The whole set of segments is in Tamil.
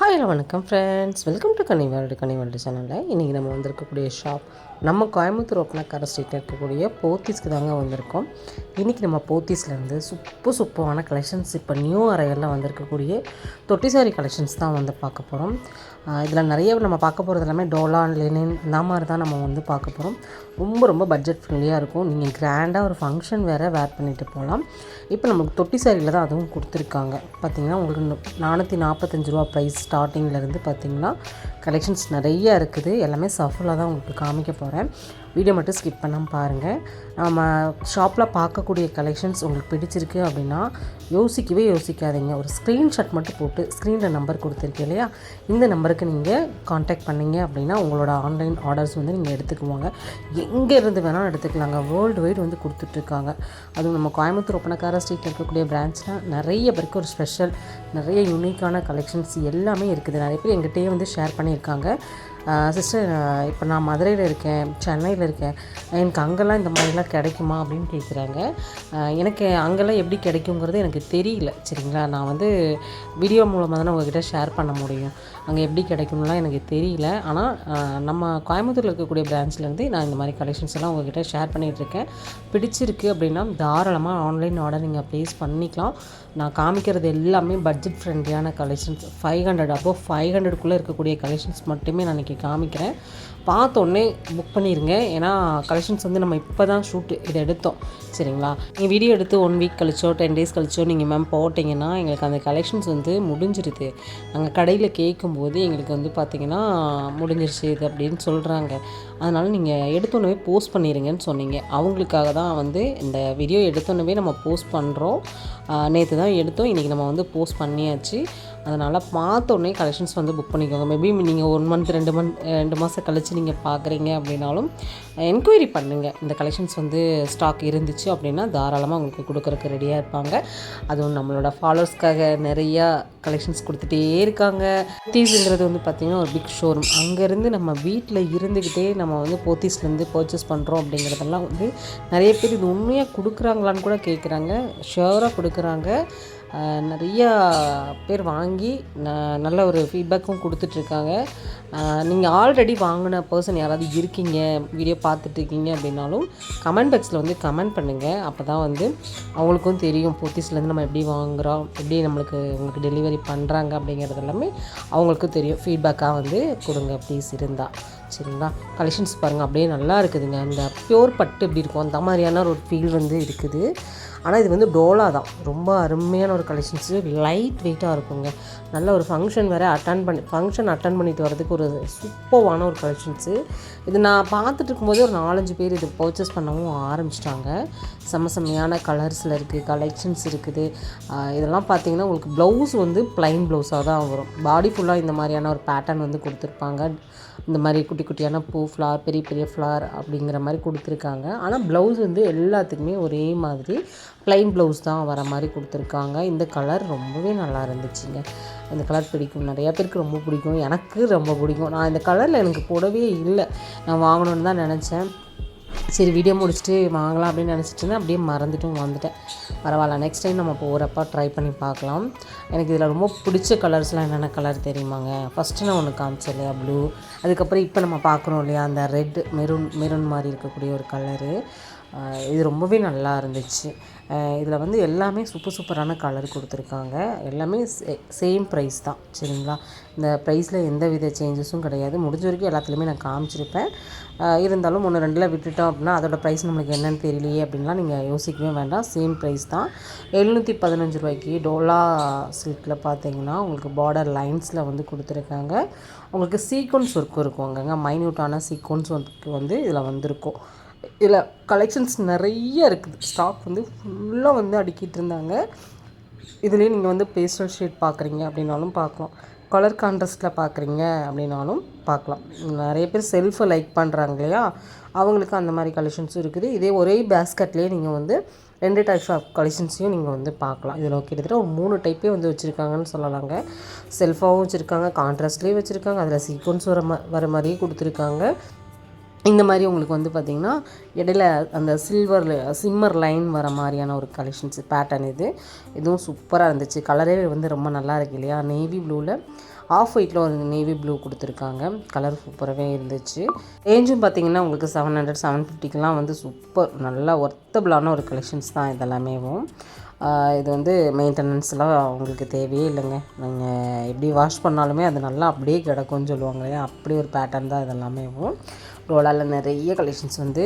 ஹாய் ஹலோ வணக்கம் ஃப்ரெண்ட்ஸ் வெல்கம் டு கனிவாரடு கனிவாரடு சேனலில் இன்றைக்கி நம்ம வந்திருக்கக்கூடிய ஷாப் நம்ம கோயம்புத்தூர் ஒப்பனக்கார ஸ்ட்ரீட்டில் இருக்கக்கூடிய போத்தீஸ்க்கு தாங்க வந்திருக்கோம். இன்றைக்கி நம்ம போத்தீஸ்லேருந்து சூப்பர் சூப்பரான கலெக்ஷன்ஸ் இப்போ நியூ அரையெல்லாம் வந்திருக்கக்கூடிய தொட்டி சாரி கலெக்ஷன்ஸ் தான் வந்து பார்க்க போகிறோம் இதில் நிறைய நம்ம பார்க்க போகிறது எல்லாமே டோலா லெனின் இந்த மாதிரி தான் நம்ம வந்து பார்க்க போகிறோம் ரொம்ப ரொம்ப பட்ஜெட் ஃப்ரெண்ட்லியாக இருக்கும். நீங்கள் கிராண்டாக ஒரு ஃபங்க்ஷன் வேறு வேர் பண்ணிட்டு போகலாம் இப்போ நமக்கு தொட்டி சாரியில் தான் அதுவும் கொடுத்துருக்காங்க. பார்த்தீங்கன்னா உங்களுக்கு நானூற்றி நாற்பத்தஞ்சு ரூபா ப்ரைஸ் ஸ்டார்டிங்லேருந்து பார்த்திங்கன்னா கலெக்ஷன்ஸ் நிறைய இருக்குது. எல்லாமே சஃபுல்லாக தான் உங்களுக்கு காமிக்க போகிறேன் வீடியோ மட்டும் ஸ்கிப் பண்ணாமல் பாருங்கள் நம்ம ஷாப்பில் பார்க்கக்கூடிய கலெக்ஷன்ஸ் உங்களுக்கு பிடிச்சிருக்கு அப்படின்னா யோசிக்கவே யோசிக்காதீங்க. ஒரு ஸ்க்ரீன்ஷாட் மட்டும் போட்டு ஸ்க்ரீனில் நம்பர் கொடுத்துருக்கேன் இல்லையா? இந்த நம்பருக்கு நீங்கள் காண்டாக்ட் பண்ணீங்க அப்படின்னா உங்களோட ஆன்லைன் ஆர்டர்ஸ் வந்து நீங்கள் எடுத்துக்குவாங்க. எங்கே இருந்து வேணாலும் எடுத்துக்கலாங்க. வேர்ல்டு வைடு வந்து கொடுத்துட்ருக்காங்க. அதுவும் நம்ம கோயம்புத்தூர் ஒப்பனக்கார ஸ்ட்ரீட்டில் இருக்கக்கூடிய பிரான்ச்னால் நிறைய பேருக்கு ஒரு ஸ்பெஷல் நிறைய யூனிக்கான கலெக்ஷன்ஸ் எல்லாமே இருக்குது. நிறைய பேர் எங்கிட்டயே வந்து ஷேர் பண்ணியிருக்காங்க. சிஸ்டர் இப்போ நான் மதுரையில் இருக்கேன் சென்னையில் இருக்கேன். எனக்கு அங்கெல்லாம் இந்த மாதிரிலாம் கிடைக்குமா அப்படின்னு கேட்குறாங்க எனக்கு அங்கெல்லாம் எப்படி கிடைக்குங்கிறது எனக்கு தெரியல சரிங்களா? நான் வந்து வீடியோ மூலமாக தானே உங்ககிட்ட ஷேர் பண்ண முடியும். அங்கே எப்படி கிடைக்கும்லாம் எனக்கு தெரியல. ஆனால் நம்ம கோயம்புத்தூரில் இருக்கக்கூடிய பிரான்ச்லேருந்து நான் இந்த மாதிரி கலெக்ஷன்ஸ் எல்லாம் உங்ககிட்ட ஷேர் பண்ணிகிட்ருக்கேன் பிடிச்சிருக்கு அப்படின்னா தாராளமாக ஆன்லைன் ஆர்டர் நீங்கள் ப்ளேஸ் பண்ணிக்கலாம். நான் காமிக்கிறது எல்லாமே பட்ஜெட் ஃப்ரெண்ட்லியான கலெக்ஷன்ஸ் ஃபைவ் ஹண்ட்ரட் அப்போது ஃபைவ் ஹண்ட்ரடுக்குள்ளே இருக்கக்கூடிய கலெக்ஷன்ஸ் மட்டுமே நான் இன்றைக்கி காமிக்கிறேன். பார்த்தோன்னே புக் பண்ணிடுங்க ஏன்னா கலெக்ஷன்ஸ் வந்து நம்ம இப்போ தான் ஷூட் இதை எடுத்தோம். சரிங்களா? நீங்கள் வீடியோ எடுத்து ஒன் வீக் கழிச்சோ டென் டேஸ் கழிச்சோ நீங்கள் மேம் போட்டிங்கன்னா எங்களுக்கு அந்த கலெக்ஷன்ஸ் வந்து முடிஞ்சிருது. நாங்கள் கடையில் கேட்கும்போது எங்களுக்கு வந்து பார்த்திங்கன்னா முடிஞ்சிருச்சு இது அப்படின்னு சொல்கிறாங்க அதனால் நீங்கள் எடுத்தோன்னே போஸ்ட் பண்ணிடுங்கன்னு சொன்னீங்க. அவங்களுக்காக தான் வந்து இந்த வீடியோ எடுத்தோன்னே நம்ம போஸ்ட் பண்ணுறோம் நேற்று தான் எடுத்தோம். இன்றைக்கி நம்ம வந்து போஸ்ட் பண்ணியாச்சு. அதனால் பார்த்தோன்னே கலெக்ஷன்ஸ் வந்து புக் பண்ணிக்கோங்க. மேபி நீங்கள் ஒன் மந்த் ரெண்டு மந்த் ரெண்டு மாதம் கழித்து நீங்கள் பார்க்குறீங்க அப்படின்னாலும் என்கொயரி பண்ணுங்கள் இந்த கலெக்ஷன்ஸ் வந்து ஸ்டாக் இருந்துச்சு அப்படின்னா தாராளமாக உங்களுக்கு கொடுக்குறக்கு ரெடியாக இருப்பாங்க. அதுவும் நம்மளோட ஃபாலோவர்ஸ்க்காக நிறையா கலெக்ஷன்ஸ் கொடுத்துட்டே இருக்காங்க. போத்தீஸுங்கிறது வந்து பார்த்திங்கன்னா ஒரு பிக் ஷோரூம் அங்கேருந்து நம்ம வீட்டில் இருந்துக்கிட்டே நம்ம வந்து போத்தீஸ்லேருந்து பர்ச்சேஸ் பண்ணுறோம் அப்படிங்கிறதெல்லாம் வந்து நிறைய பேர் இது உண்மையாக கொடுக்குறாங்களான்னு கூட கேட்குறாங்க ஷுவராக கொடுக்குறாங்க. நிறையா பேர் வாங்கி ந நல்ல ஒரு ஃபீட்பேக்கும் கொடுத்துட்ருக்காங்க. நீங்கள் ஆல்ரெடி வாங்கின பர்சன் யாராவது இருக்கீங்க வீடியோ பார்த்துட்ருக்கீங்க அப்படின்னாலும் கமெண்ட் பாக்ஸில் வந்து கமெண்ட் பண்ணுங்கள் அப்போ தான் வந்து அவங்களுக்கும் தெரியும் போத்தீஸ்லேருந்து நம்ம எப்படி வாங்குகிறோம் எப்படி நம்மளுக்கு உங்களுக்கு டெலிவரி பண்ணுறாங்க அப்படிங்கிறது எல்லாமே அவங்களுக்கும் தெரியும். ஃபீட்பேக்காக வந்து கொடுங்க ப்ளீஸ் இருந்தால் சரிங்களா? கலெக்ஷன்ஸ் பாருங்கள் அப்படியே நல்லா இருக்குதுங்க. அந்த ப்யூர் பட்டு எப்படி இருக்கும் அந்த மாதிரியான ஒரு ஃபீல் வந்து இருக்குது. ஆனால் இது வந்து டோலா தான். ரொம்ப அருமையான ஒரு கலெக்ஷன்ஸு லைட் வெயிட்டாக இருக்குங்க. நல்ல ஒரு ஃபங்க்ஷன் வேறு அட்டன் பண்ணி ஃபங்க்ஷன் அட்டன் பண்ணிட்டு வரதுக்கு ஒரு சூப்பர்வான ஒரு கலெக்ஷன்ஸு இது நான் பார்த்துட்டு இருக்கும்போது ஒரு நாலஞ்சு பேர் இது பர்ச்சேஸ் பண்ணவும் ஆரம்பிச்சிட்டாங்க. செம்ம செம்மையான கலர்ஸில் இருக்குது கலெக்ஷன்ஸ் இருக்குது. இதெல்லாம் பார்த்தீங்கன்னா உங்களுக்கு ப்ளவுஸ் வந்து ப்ளைன் ப்ளவுஸாக தான் வரும். பாடி ஃபுல்லாக இந்த மாதிரியான ஒரு பேட்டர்ன் வந்து கொடுத்துருப்பாங்க. இந்த மாதிரி குட்டி குட்டியான பூ ஃப்ளார் பெரிய பெரிய ஃப்ளார் அப்படிங்கிற மாதிரி கொடுத்துருக்காங்க. ஆனால் ப்ளவுஸ் வந்து எல்லாத்துக்குமே ஒரே மாதிரி. ப்ளைன் ப்ளவுஸ் தான் வர மாதிரி கொடுத்துருக்காங்க. இந்த கலர் ரொம்பவே நல்லா இருந்துச்சுங்க. இந்த கலர் பிடிக்கும். நிறையா பேருக்கு ரொம்ப பிடிக்கும். எனக்கு ரொம்ப பிடிக்கும். நான் இந்த கலரில் எனக்கு போடவே இல்லை. நான் வாங்கணுன்னு தான் நினச்சேன். சரி வீடியோ முடிச்சுட்டு வாங்கலாம் அப்படின்னு நினச்சிட்டு இருந்தேன். அப்படியே மறந்துட்டும் வந்துட்டேன். பரவாயில்ல நெக்ஸ்ட் டைம் நம்ம போகிறப்ப ட்ரை பண்ணி பார்க்கலாம். எனக்கு இதில் ரொம்ப பிடிச்ச கலர்ஸ்லாம் என்னென்ன கலர் தெரியுமாங்க? ஃபஸ்ட்டு நான் ஒன்று காமிச்சேன் இல்லையா ப்ளூ அதுக்கப்புறம் இப்போ நம்ம பார்க்குறோம் இல்லையா அந்த ரெட் மெரூன் மெரூன் மாதிரி இருக்கக்கூடிய ஒரு கலரு இது ரொம்பவே நல்லா இருந்துச்சு. இதில் வந்து எல்லாமே சூப்பர் சூப்பரான கலர் கொடுத்துருக்காங்க. எல்லாமே சே சேம் ப்ரைஸ் தான் சரிங்களா? இந்த ப்ரைஸில் எந்த வித சேஞ்சஸும் கிடையாது. முடிஞ்ச வரைக்கும் எல்லாத்துலேயுமே நான் காமிச்சிருப்பேன். இருந்தாலும் ஒன்று ரெண்டில் விட்டுட்டோம் அப்படின்னா அதோட ப்ரைஸ் நம்மளுக்கு என்னென்னு தெரியலையே அப்படின்லாம் நீங்கள் யோசிக்கவே வேண்டாம். சேம் ப்ரைஸ் தான். எழுநூற்றி பதினஞ்சு ரூபாய்க்கு டோலா சில்கில் பார்த்தீங்கன்னா உங்களுக்கு பார்டர் லைன்ஸில் வந்து கொடுத்துருக்காங்க. உங்களுக்கு சீக்வன்ஸ் இருக்கும் இருக்குங்க மைன்யூட்டான சீக்வன்ஸ் ஒர்க்கு வந்து இதில் வந்திருக்கும். இதில் கலெக்ஷன்ஸ் நிறைய இருக்குது. ஸ்டாக் வந்து ஃபுல்லாக வந்து அடுக்கிட்டு இருந்தாங்க. இதுலேயே நீங்கள் வந்து பேஸ்டல் ஷேட் பார்க்குறீங்க அப்படின்னாலும் பார்க்கலாம் கலர் கான்ட்ராஸ்ட்டில் பார்க்குறீங்க அப்படின்னாலும் பார்க்கலாம் நிறைய பேர் செல்ஃபை லைக் பண்ணுறாங்க இல்லையா? அவங்களுக்கு அந்த மாதிரி கலெக்ஷன்ஸும் இருக்குது. இதே ஒரே பேஸ்கட்லேயே நீங்கள் வந்து ரெண்டு டைப்ஸ் ஆஃப் கலெக்ஷன்ஸையும் நீங்கள் வந்து பார்க்கலாம் இதில் கிட்டத்தட்ட ஒரு மூணு டைப்பே வந்து வச்சுருக்காங்கன்னு சொல்லலாங்க. செல்ஃபாகவும் வச்சுருக்காங்க கான்ட்ராஸ்ட்லேயும் வச்சுருக்காங்க. அதில் சீக்வன்ஸ் வர மா வர மாதிரியே கொடுத்துருக்காங்க. இந்த மாதிரி உங்களுக்கு வந்து பார்த்திங்கன்னா இடையில அந்த சில்வர் சிம்மர் லைன் வர மாதிரியான ஒரு கலெக்ஷன்ஸ் பேட்டர்ன் இது. இதுவும் சூப்பராக இருந்துச்சு. கலரே வந்து ரொம்ப நல்லா இருக்கு இல்லையா? நேவி ப்ளூவில் ஆஃப் ஒயிட்டில் ஒரு நேவி ப்ளூ கொடுத்துருக்காங்க. கலர் சூப்பராகவே இருந்துச்சு. ரேஞ்சும் பார்த்தீங்கன்னா உங்களுக்கு செவன் ஹண்ட்ரட் செவன் ஃபிஃப்டிக்கெலாம் வந்து சூப்பர் நல்லா ஒர்த்தபிளான ஒரு கலெக்ஷன்ஸ் தான் இதெல்லாமேவும் இது வந்து மெயின்டெனன்ஸ்லாம் உங்களுக்கு தேவையே இல்லைங்க. நீங்கள் எப்படி வாஷ் பண்ணாலுமே அது நல்லா அப்படியே கிடக்கும்னு சொல்லுவாங்க இல்லையா? அப்படி ஒரு பேட்டர்ன் தான் இதெல்லாமேவும் ரோலாவில் நிறைய கலெக்ஷன்ஸ் வந்து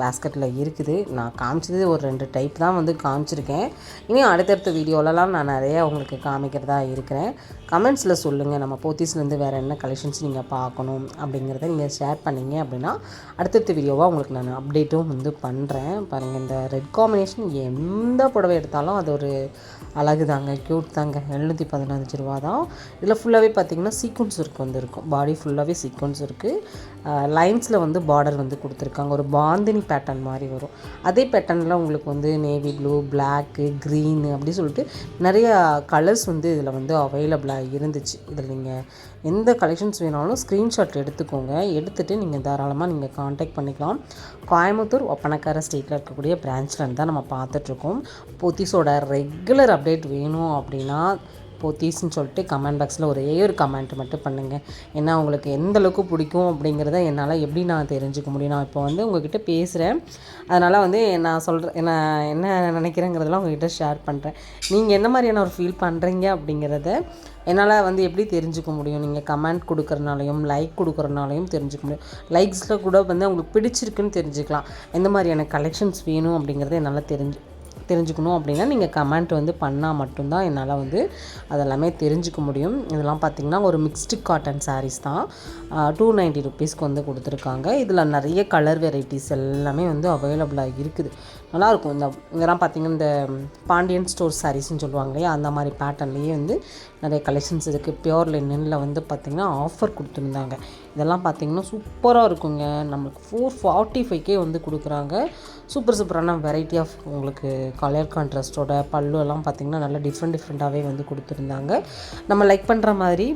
பேஸ்கெட்டில் இருக்குது. நான் காமிச்சது ஒரு ரெண்டு டைப் தான் வந்து காமிச்சிருக்கேன். இனி அடுத்தடுத்த வீடியோலலாம் நான் நிறையா உங்களுக்கு காமிக்கிறதா இருக்கிறேன். கமெண்ட்ஸில் சொல்லுங்கள் நம்ம போத்தீஸ்லேருந்து வேறு என்ன கலெக்ஷன்ஸ் நீங்கள் பார்க்கணும் அப்படிங்கிறத நீங்கள் ஷேர் பண்ணீங்க அப்படின்னா அடுத்தடுத்த வீடியோவாக உங்களுக்கு நான் அப்டேட்டும் வந்து பண்ணுறேன் பாருங்கள் இந்த ரெட் காம்பினேஷன் எந்த புடவை எடுத்தாலும் அது ஒரு அழகு தாங்க க்யூட் தாங்க. எழுநூற்றி பதினஞ்சு ரூபா தான். இதில் ஃபுல்லாகவே பார்த்திங்கன்னா சீக்வன்ஸ் ஒர்க் வந்து இருக்கும் பாடி ஃபுல்லாகவே சீக்வன்ஸ் இருக்குது லைன்ஸில் வந்து பார்டர் வந்து கொடுத்துருக்காங்க. ஒரு பாந்தினி பேட்டர்ன் மாதிரி வரும். அதே பேட்டர்னில் உங்களுக்கு வந்து நேவி ப்ளூ பிளாக்கு க்ரீனு அப்படி சொல்லிட்டு நிறையா கலர்ஸ் வந்து இதில் வந்து அவைலபிளாக இருந்துச்சு. இதில் நீங்கள் எந்த கலெக்ஷன்ஸ் வேணாலும் ஸ்க்ரீன்ஷாட் எடுத்துக்கோங்க. எடுத்துகிட்டு நீங்கள் தாராளமாக நீங்கள் காண்டாக்ட் பண்ணிக்கலாம். கோயம்புத்தூர் ஒப்பனக்கார ஸ்டேட்டில் இருக்கக்கூடிய பிரான்ச்சில் தான் நம்ம பார்த்துட்ருக்கோம் போத்தீஸோட ரெகுலர் அப்டேட் வேணும் அப்படின்னா போத்தீஸ்னு சொல்லிட்டு கமெண்ட் பாக்ஸில் ஒரே ஒரு கமெண்ட் மட்டும் பண்ணுங்கள் ஏன்னா உங்களுக்கு எந்த அளவுக்கு பிடிக்கும் அப்படிங்கிறத என்னால் எப்படி நான் தெரிஞ்சுக்க முடியும்? நான் இப்போ வந்து உங்ககிட்ட பேசுகிறேன் அதனால் வந்து நான் சொல்கிறேன் நான் என்ன நினைக்கிறேங்கிறதெல்லாம் உங்ககிட்ட ஷேர் பண்ணுறேன் நீங்கள் என்ன மாதிரியான ஒரு ஃபீல் பண்ணுறீங்க அப்படிங்கிறத என்னால் வந்து எப்படி தெரிஞ்சுக்க முடியும்? நீங்கள் கமெண்ட் கொடுக்குறனாலையும் லைக் கொடுக்குறனாலையும் தெரிஞ்சுக்க முடியும். லைக்ஸில் கூட வந்து உங்களுக்கு பிடிச்சிருக்குன்னு தெரிஞ்சுக்கலாம். எந்த மாதிரியான கலெக்ஷன்ஸ் வேணும் அப்படிங்கிறத என்னால் தெரிஞ்சு தெரிஞ்சுக்கணும் அப்படின்னா நீங்கள் கமெண்ட் வந்து பண்ணால் மட்டும்தான் என்னால் வந்து அதெல்லாமே தெரிஞ்சுக்க முடியும். இதெல்லாம் பார்த்திங்கன்னா ஒரு மிக்ஸ்டு காட்டன் சாரீஸ் தான். டூ நைன்ட்டி ருபீஸ்க்கு வந்து கொடுத்துருக்காங்க. இதில் நிறைய கலர் வெரைட்டிஸ் எல்லாமே வந்து அவைலபிளாக இருக்குது. நல்லாயிருக்கும். இந்த இதெல்லாம் பார்த்திங்கன்னா இந்த பாண்டியன் ஸ்டோர் சாரீஸ்னு சொல்லுவாங்க இல்லையா அந்த மாதிரி பேட்டர்ன்லேயே வந்து நிறைய கலெக்ஷன்ஸ் இருக்குது பியோர் லினனில் வந்து பார்த்திங்கன்னா ஆஃபர் கொடுத்துருந்தாங்க. இதெல்லாம் பார்த்திங்கன்னா சூப்பராக இருக்குங்க. நம்மளுக்கு ஃபோர் ஃபார்ட்டி ஃபைவ்க்கே வந்து கொடுக்குறாங்க. சூப்பர் சூப்பரான வெரைட்டி ஆஃப் உங்களுக்கு கலர் கான்ட்ராஸ்டோட பல்லு எல்லாம் பார்த்திங்கன்னா நல்லா டிஃப்ரெண்ட் டிஃப்ரெண்ட்டாகவே வந்து கொடுத்துருந்தாங்க. நம்ம லைக் பண்ணுற மாதிரி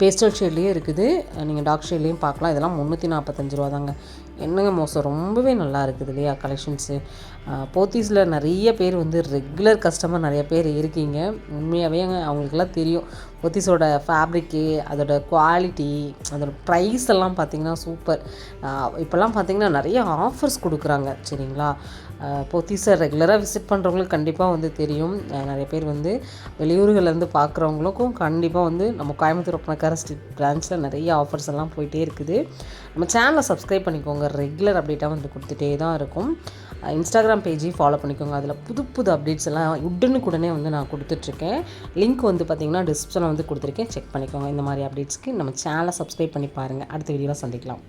பேஸ்டல் ஷேட்லேயே இருக்குது. நீங்கள் டார்க் ஷேட்லேயும் பார்க்கலாம். இதெல்லாம் முந்நூற்றி நாற்பத்தஞ்சு ரூபா தாங்க என்னங்க மோசம்? ரொம்பவே நல்லா இருக்குது இல்லையா கலெக்ஷன்ஸு போத்தீஸில் நிறைய பேர் வந்து ரெகுலர் கஸ்டமர் நிறைய பேர் இருக்கீங்க. உண்மையாகவே அவங்களுக்கெல்லாம் தெரியும். போத்தீஸோட ஃபேப்ரிக்கு அதோட குவாலிட்டி அதோட ப்ரைஸ் எல்லாம் பார்த்திங்கன்னா சூப்பர் இப்போல்லாம் பார்த்திங்கன்னா நிறைய ஆஃபர்ஸ் கொடுக்குறாங்க சரிங்களா? பொத்திஸை ரெகுலராக விசிட் பண்ணுறவங்களுக்கு கண்டிப்பாக வந்து தெரியும். நிறைய பேர் வந்து வெளியூர்கள்லேருந்து பார்க்குறவங்களுக்கும் கண்டிப்பாக வந்து நம்ம கோயம்புத்தூர் பணக்கார ஸ்ட்ரீட் பிரான்ச்சில் நிறைய ஆஃபர்ஸ் எல்லாம் போயிட்டே இருக்குது. நம்ம சேனலை சப்ஸ்கிரைப் பண்ணிக்கோங்க. ரெகுலர் அப்டேட்டாக வந்து கொடுத்துட்டே தான் இருக்கும். இன்ஸ்டாகிராம் பேஜையும் ஃபாலோ பண்ணிக்கோங்க. அதில் புது புது அப்டேட்ஸ் எல்லாம் உடனுக்குடனே வந்து நான் கொடுத்துட்ருக்கேன் லிங்க் வந்து பார்த்திங்கன்னா டிஸ்கிரிப்ஷனில் வந்து கொடுத்துருக்கேன். செக் பண்ணிக்கோங்க. இந்த மாதிரி அப்டேட்ஸ்க்கு நம்ம சேனலை சப்ஸ்கிரைப் பண்ணி பாருங்கள் அடுத்த வீடியோவில் சந்திக்கலாம்.